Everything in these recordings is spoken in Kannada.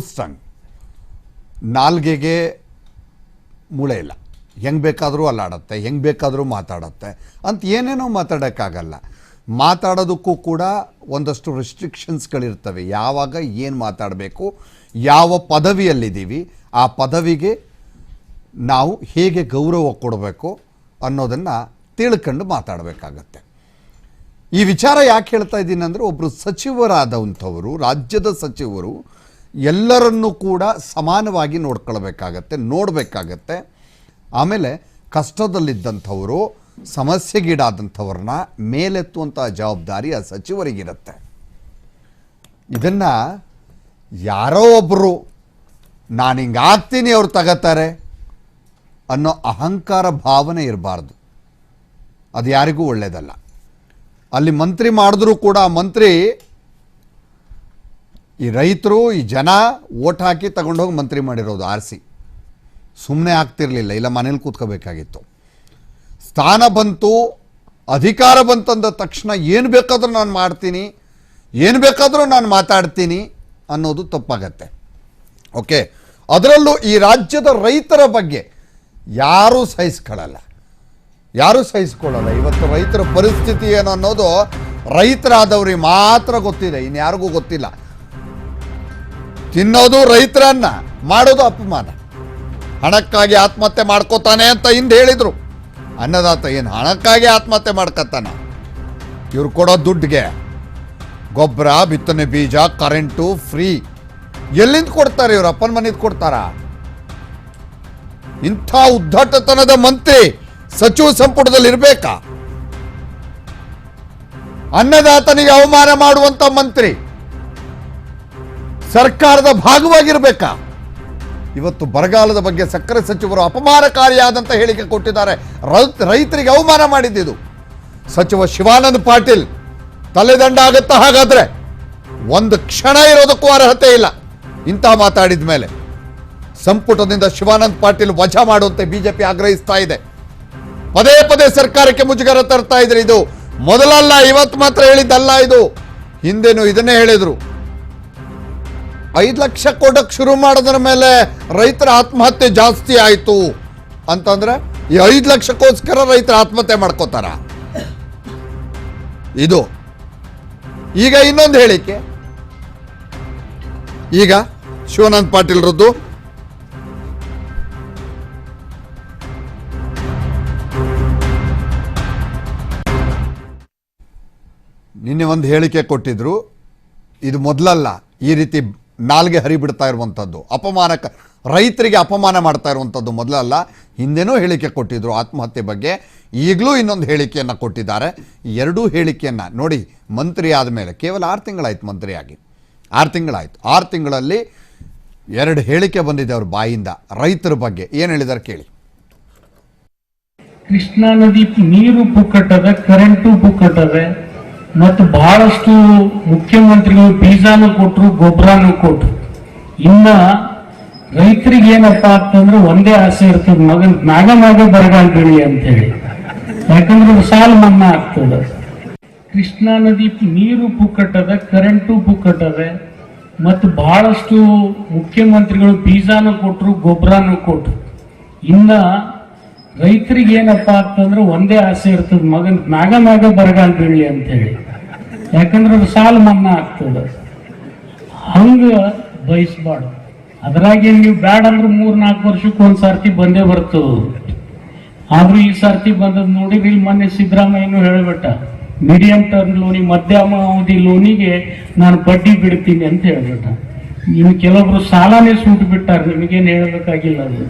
ಸ್ಟಂಗ್ ನಾಲ್ಗೆಗೆ ಮೂಳೆ ಇಲ್ಲ. ಹೆಂಗೆ ಬೇಕಾದರೂ ಅಲ್ಲಾಡತ್ತೆ, ಹೆಂಗೆ ಬೇಕಾದರೂ ಮಾತಾಡತ್ತೆ. ಅಂತ ಏನೇನೋ ಮಾತಾಡೋಕ್ಕಾಗಲ್ಲ. ಮಾತಾಡೋದಕ್ಕೂ ಕೂಡ ಒಂದಷ್ಟು ರೆಸ್ಟ್ರಿಕ್ಷನ್ಸ್ಗಳಿರ್ತವೆ ಯಾವಾಗ ಏನು ಮಾತಾಡಬೇಕು, ಯಾವ ಪದವಿಯಲ್ಲಿದ್ದೀವಿ, ಆ ಪದವಿಗೆ ನಾವು ಹೇಗೆ ಗೌರವ ಕೊಡಬೇಕು ಅನ್ನೋದನ್ನು ತಿಳ್ಕೊಂಡು ಮಾತಾಡಬೇಕಾಗತ್ತೆ. ಈ ವಿಚಾರ ಯಾಕೆ ಹೇಳ್ತಾ ಇದ್ದೀನಿ ಅಂದರೆ ಒಬ್ಬರು ಸಚಿವರಾದಂಥವರು, ರಾಜ್ಯದ ಸಚಿವರು ಎಲ್ಲರನ್ನೂ ಕೂಡ ಸಮಾನವಾಗಿ ನೋಡ್ಕೊಳ್ಬೇಕಾಗತ್ತೆ, ನೋಡಬೇಕಾಗತ್ತೆ. ಆಮೇಲೆ ಕಷ್ಟದಲ್ಲಿದ್ದಂಥವರು, ಸಮಸ್ಯೆಗೀಡಾದಂಥವ್ರನ್ನ ಮೇಲೆತ್ತುವಂಥ ಜವಾಬ್ದಾರಿ ಆ ಸಚಿವರಿಗಿರುತ್ತೆ. ಇದನ್ನು ಯಾರೋ ಒಬ್ಬರು ನಾನು ಹಿಂಗೆ ಆಗ್ತೀನಿ ಅವ್ರು ತಗೋತಾರೆ ಅನ್ನೋ ಅಹಂಕಾರ ಭಾವನೆ ಇರಬಾರ್ದು. ಅದು ಯಾರಿಗೂ ಒಳ್ಳೆಯದಲ್ಲ ಅಲ್ಲಿ ಮಂತ್ರಿ ಮಾಡಿದ್ರೂ ಕೂಡ ಆ ಮಂತ್ರಿ ಈ ರೈತರು, ಈ ಜನ ಓಟ್ ಹಾಕಿ ತಗೊಂಡೋಗಿ ಮಂತ್ರಿ ಮಾಡಿರೋದು ಆರಿಸಿ ಸುಮ್ಮನೆ ಆಗ್ತಿರಲಿಲ್ಲ, ಇಲ್ಲ ಮನೇಲಿ ಕೂತ್ಕೋಬೇಕಾಗಿತ್ತು. ಸ್ಥಾನ ಬಂತು, ಅಧಿಕಾರ ಬಂತಂದ ತಕ್ಷಣ ಏನು ಬೇಕಾದರೂ ನಾನು ಮಾಡ್ತೀನಿ, ಏನು ಬೇಕಾದರೂ ನಾನು ಮಾತಾಡ್ತೀನಿ ಅನ್ನೋದು ತಪ್ಪಾಗತ್ತೆ. ಓಕೆ? ಅದರಲ್ಲೂ ಈ ರಾಜ್ಯದ ರೈತರ ಬಗ್ಗೆ ಯಾರೂ ಸಹಿಸ್ಕೊಳ್ಳಲ್ಲ. ಯಾರೂ ಸಹಿಸ್ಕೊಳ್ಳಲ್ಲ. ಇವತ್ತು ರೈತರ ಪರಿಸ್ಥಿತಿ ಏನು ಅನ್ನೋದು ರೈತರಾದವ್ರಿಗೆ ಮಾತ್ರ ಗೊತ್ತಿದೆ, ಇನ್ಯಾರಿಗೂ ಗೊತ್ತಿಲ್ಲ. ತಿನ್ನೋದು ರೈತರನ್ನ, ಮಾಡೋದು ಅಪಮಾನ. ಹಣಕ್ಕಾಗಿ ಆತ್ಮಹತ್ಯೆ ಮಾಡ್ಕೋತಾನೆ ಅಂತ ಹಿಂದೆ ಹೇಳಿದ್ರು. ಅನ್ನದಾತ ಏನು ಹಣಕ್ಕಾಗಿ ಆತ್ಮಹತ್ಯೆ ಮಾಡ್ಕೊತಾನೆ ಇವ್ರು ಕೊಡೋ ದುಡ್ಡಿಗೆ ಗೊಬ್ಬರ, ಬಿತ್ತನೆ ಬೀಜ, ಕರೆಂಟು ಫ್ರೀ ಎಲ್ಲಿಂದ ಕೊಡ್ತಾರೆ ಇವ್ರು? ಅಪ್ಪನ ಮನೆಯಿಂದ ಕೊಡ್ತಾರ? ಇಂಥ ಉದ್ದಟತನದ ಮಂತ್ರಿ ಸಚಿವ ಸಂಪುಟದಲ್ಲಿ ಇರಬೇಕಾ? ಅನ್ನದಾತನಿಗೆ ಅವಮಾನ ಮಾಡುವಂತ ಮಂತ್ರಿ. ಸರ್ಕಾರದ ಭಾಗವಾಗಿರಬೇಕಾ. ಇವತ್ತು ಬರಗಾಲದ ಬಗ್ಗೆ ಸಕ್ಕರೆ ಸಚಿವರು ಅಪಮಾನಕಾರಿಯಾದಂಥ ಹೇಳಿಕೆ ಕೊಟ್ಟಿದ್ದಾರೆ. ರೈತ್- ರೈತರಿಗೆ ಅವಮಾನ ಮಾಡಿದ್ದಿದು. ಸಚಿವ ಶಿವಾನಂದ ಪಾಟೀಲ್ ತಲೆದಂಡ ಆಗುತ್ತಾ ಹಾಗಾದರೆ ಒಂದು ಕ್ಷಣ ಇರೋದಕ್ಕೂ ಅರ್ಹತೆ ಇಲ್ಲ. ಇಂಥ ಮಾತಾಡಿದ ಮೇಲೆ ಸಂಪುಟದಿಂದ ಶಿವಾನಂದ ಪಾಟೀಲ್ ವಜಾ ಮಾಡುವಂತೆ ಬಿಜೆಪಿ ಆಗ್ರಹಿಸ್ತಾ ಇದೆ. ಪದೇ ಪದೇ ಸರ್ಕಾರಕ್ಕೆ ಮುಜುಗರ ತರ್ತಾ ಇದ್ರೆ ಇದು. ಮೊದಲಲ್ಲ, ಇವತ್ತು ಮಾತ್ರ ಹೇಳಿದ್ದಲ್ಲ ಇದು. ಹಿಂದೆನೂ ಇದನ್ನೇ ಹೇಳಿದ್ರು. ಐದು ಲಕ್ಷ ಕೊಡಕ್ಕೆ ಶುರು ಮಾಡೋದ್ರ ಮೇಲೆ ರೈತರ ಆತ್ಮಹತ್ಯೆ ಜಾಸ್ತಿ ಆಯಿತು ಅಂತಂದ್ರೆ ಈ ಐದು ಲಕ್ಷಕ್ಕೋಸ್ಕರ ರೈತರ ಆತ್ಮಹತ್ಯೆ ಮಾಡ್ಕೋತಾರ. ಇದು. ಈಗ ಇನ್ನೊಂದು ಹೇಳಿಕೆ. ಈಗ ಶಿವಾನಂದ್ ಪಾಟೀಲ್ರದ್ದು ನಿನ್ನೆ ಒಂದು ಹೇಳಿಕೆ ಕೊಟ್ಟಿದ್ರು. ಇದು ಮೊದಲಲ್ಲ, ಈ ರೀತಿ ನಾಲ್ಗೆ ಹರಿಬಿಡ್ತಾ ಇರುವಂಥದ್ದು. ಅಪಮಾನಕ, ರೈತರಿಗೆ ಅಪಮಾನ ಮಾಡ್ತಾ ಇರುವಂಥದ್ದು ಮೊದಲಲ್ಲ ಹಿಂದೆನೂ ಹೇಳಿಕೆ ಕೊಟ್ಟಿದ್ರು ಆತ್ಮಹತ್ಯೆ ಬಗ್ಗೆ. ಈಗಲೂ ಇನ್ನೊಂದು ಹೇಳಿಕೆಯನ್ನು ಕೊಟ್ಟಿದ್ದಾರೆ. ಎರಡೂ ಹೇಳಿಕೆಯನ್ನು ನೋಡಿ, ಮಂತ್ರಿ ಆದಮೇಲೆ, ಕೇವಲ ಆರು ತಿಂಗಳಾಯಿತು ಮಂತ್ರಿಯಾಗಿ. ಆರು ತಿಂಗಳಾಯಿತು. ಆರು ತಿಂಗಳಲ್ಲಿ ಎರಡು ಹೇಳಿಕೆ ಬಂದಿದೆ ಅವ್ರ ಬಾಯಿಂದ. ರೈತರ ಬಗ್ಗೆ. ಏನು ಹೇಳಿದ್ದಾರೆ ಕೇಳಿ. ಕೃಷ್ಣಾ ನದಿ ನೀರು ಪುಕ್ಕಟ್ಟದೆ ಕರೆಂಟು ಪುಕ್ಕಟ್ಟದೆ ಮತ್ತು ಬಹಳಷ್ಟು ಮುಖ್ಯಮಂತ್ರಿಗಳು ಬೀಜಾನು ಕೊಟ್ಟರು ಗೊಬ್ಬರನೂ ಕೊಟ್ಟರು ಇನ್ನ ರೈತರಿಗೆ ಏನಪ್ಪ ಅಂತಂದ್ರೆ ಒಂದೇ ಆಸೆ ಇರ್ತದೆ ಮಗನ್ ಮ್ಯಾಗ ಮ್ಯಾಗ ಬರಗಾಲ ಬೆಳಿ ಅಂತ ಹೇಳಿ. ಯಾಕಂದ್ರೆ ಸಾಲ ಮನ್ನಾ ಆಗ್ತದೆ. ಕೃಷ್ಣಾ ನದಿ ನೀರು ಪುಕ್ಕಟ್ಟದ ಕರೆಂಟು ಪುಕ್ಕಟ್ಟದೆ, ಮತ್ತು ಬಹಳಷ್ಟು ಮುಖ್ಯಮಂತ್ರಿಗಳು ಬೀಜಾನು ಕೊಟ್ಟರು ಗೊಬ್ಬರನೂ ಕೊಟ್ಟರು ಇನ್ನ ರೈತರಿಗೆ ಏನಪ್ಪಾ ಅಂತಂದ್ರೆ ಒಂದೇ ಆಸೆ ಇರ್ತದ, ಮಗನ್ ಮ್ಯಾಗ ಮ್ಯಾಗ ಬರಗಾಲ ಅಂತ ಹೇಳಿ ಯಾಕಂದ್ರೆ ಅದು ಸಾಲ ಮನ್ನಾ ಆಗ್ತದ. ಹಂಗ ಬಯಸ್ಬಾರ್ದು. ಅದ್ರಾಗೆ ನೀವು ಬ್ಯಾಡ ಅಂದ್ರೆ ಮೂರ್ ನಾಲ್ಕು ವರ್ಷಕ್ಕೆ ಒಂದ್ ಸರ್ತಿ ಬಂದೇ ಬರ್ತದ. ಆದ್ರೂ ಈ ಸರ್ತಿ ಬಂದದ್ ನೋಡಿ ಇಲ್ಲಿ ಮೊನ್ನೆ ಸಿದ್ದರಾಮಯ್ಯನು ಹೇಳ್ಬಿಟ್ಟ ಮೀಡಿಯಂ ಟರ್ಮ್ ಲೋನಿ ಮಧ್ಯಮ ಅವಧಿ ಲೋನಿಗೆ ನಾನು ಬಡ್ಡಿ ಬಿಡ್ತೀನಿ ಅಂತ ಹೇಳ್ಬಿಟ್ಟ. ನೀವು ಕೆಲವೊಬ್ರು ಸಾಲನೇ ಸೂಟ್ ಬಿಟ್ಟಾರ, ನಿಮಗೇನು ಹೇಳ್ಬೇಕಾಗಿಲ್ಲ ಅದು.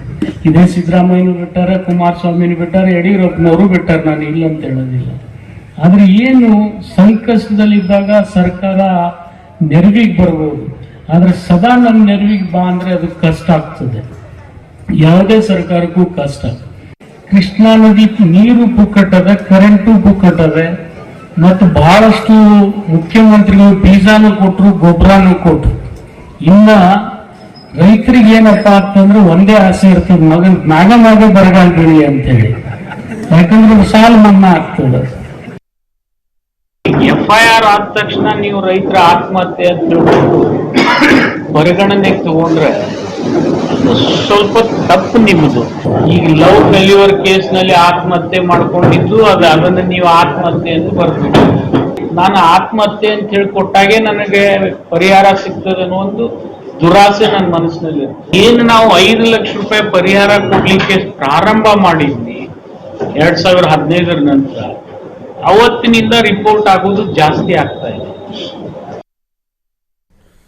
ಇದೇ ಸಿದ್ದರಾಮಯ್ಯನು ಬಿಟ್ಟಾರೆ ಕುಮಾರಸ್ವಾಮಿನೂ ಬಿಟ್ಟಾರೆ, ಯಡಿಯೂರಪ್ಪನವರು ಬಿಟ್ಟಾರೆ, ನಾನು ಇಲ್ಲ ಅಂತ ಹೇಳೋದಿಲ್ಲ. ಆದ್ರೆ ಏನು ಸಂಕಷ್ಟದಲ್ಲಿದ್ದಾಗ ಸರ್ಕಾರ ನೆರವಿಗೆ ಬರ್ಬೋದು. ಆದ್ರೆ ಸದಾ ನಮ್ಮ ನೆರವಿಗೆ ಬಾ ಅಂದ್ರೆ ಅದು ಕಷ್ಟ ಆಗ್ತದೆ. ಯಾವುದೇ ಸರ್ಕಾರಕ್ಕೂ ಕಷ್ಟ. ಕೃಷ್ಣಾ ನದಿ ನೀರು ಪುಕ್ಕಟ್ಟದೆ ಕರೆಂಟು ಪುಕ್ಕಟ್ಟದೆ ಮತ್ತು ಬಹಳಷ್ಟು ಮುಖ್ಯಮಂತ್ರಿಗಳು ಬೀಜಾನು ಕೊಟ್ಟರು ಗೊಬ್ಬರನೂ ಕೊಟ್ಟರು ಇನ್ನ ರೈತರಿಗೆ ಏನಪ್ಪಾ ಅಂತಂದ್ರೆ ಒಂದೇ ಆಸೆ ಇರ್ತದೆ ಮಗ ನಾಗ ಮ್ಯಾಗ ಬರಗಾಲ ಬೆಳಿ ಅಂತ ಹೇಳಿ ಯಾಕಂದ್ರೆ ಸಾಲ ಮನ್ನಾ ಆಗ್ತದೆ. ಎಫ್ ಐ ಆರ್ ಆದ ತಕ್ಷಣ ನೀವು ರೈತರ ಆತ್ಮಹತ್ಯೆ ಅಂತ ಹೇಳ್ಬೋದು ಪರಿಗಣನೆಗೆ ತಗೊಂಡ್ರೆ ಸ್ವಲ್ಪ ತಪ್ಪು ನಿಮ್ಮದು. ಈಗ ಲವ್ ಫೇಲ್ಯೂರ್ ಕೇಸ್ನಲ್ಲಿ ಆತ್ಮಹತ್ಯೆ ಮಾಡ್ಕೊಂಡಿದ್ದು, ಅದು ಅದನ್ನ ನೀವು ಆತ್ಮಹತ್ಯೆ ಅಂತ ಬರ್ತೀವಿ ನಾನು ಆತ್ಮಹತ್ಯೆ ಅಂತ ಹೇಳಿ ಕೊಟ್ಟಾಗೆ ನನಗೆ ಪರಿಹಾರ ಸಿಗ್ತದೆ ಅನ್ನೋ ಒಂದು ದುರಾಸೆ ನನ್ನ ಮನಸ್ಸಿನಲ್ಲಿ. ಏನು ನಾವು ಐದು ಲಕ್ಷ ರೂಪಾಯಿ ಪರಿಹಾರ ಕೊಡ್ಲಿಕ್ಕೆ ಪ್ರಾರಂಭ ಮಾಡಿದ್ವಿ, ಎರಡ್ ಸಾವಿರದ ಹದಿನೈದರ ನಂತರ, ಅವತ್ತಿನಿಂದ ರಿಪೋರ್ಟ್ ಆಗೋದು ಜಾಸ್ತಿ ಆಗ್ತಾ ಇದೆ.